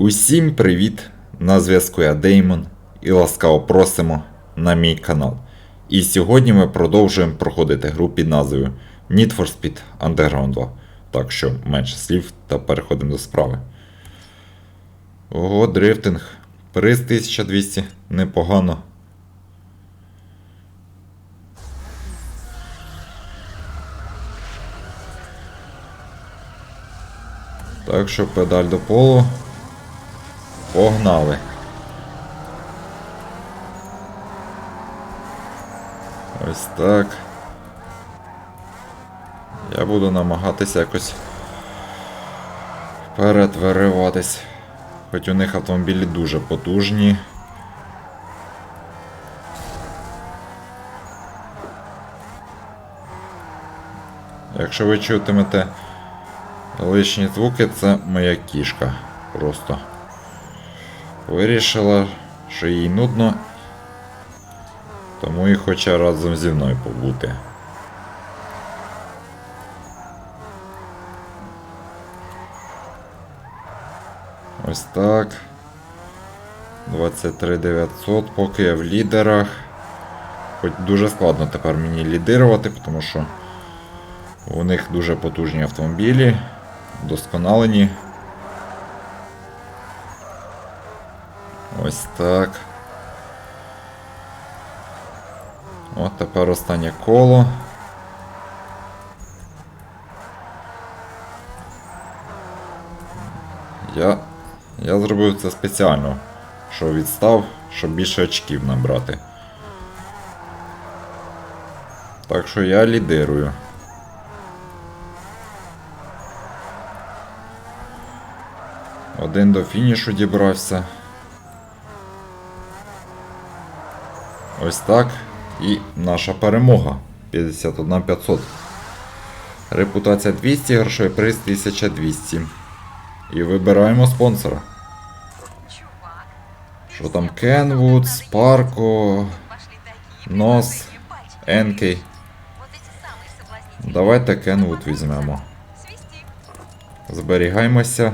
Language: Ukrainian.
Усім привіт! На зв'язку я Деймон і ласкаво просимо на мій канал. І сьогодні ми продовжуємо проходити гру під назвою Need for Speed Underground 2. Так що менше слів та переходимо до справи. Ого, дрифтинг. Приз 1200. Непогано. Так що педаль до полу. Погнали. Ось так. Я буду намагатися якось перетвариватись. Хоч у них автомобілі дуже потужні. Якщо ви чутимете лишні звуки, це моя кішка. Просто вирішила, що їй нудно, тому і хоче разом зі мною побути. Ось так. 23 900, поки я в лідерах. Хоч дуже складно тепер мені лідирувати, тому що у них дуже потужні автомобілі, досконалені. Ось так. От тепер останнє коло. Я, я зробив це спеціально, що відстав, щоб більше очків набрати. Так що я лідирую. Один до фінішу дібрався. Ось так. І наша перемога. 51 500. Репутація 200, грошовий приз 1200. І вибираємо спонсора. Чувак, Що там Кенвуд, Спарко, пошли такие Нос, прекрасные пальчики. Енкей. Вот эти самые соблазнительные. Давайте Кенвуд візьмемо. Свисти. Зберігаємося.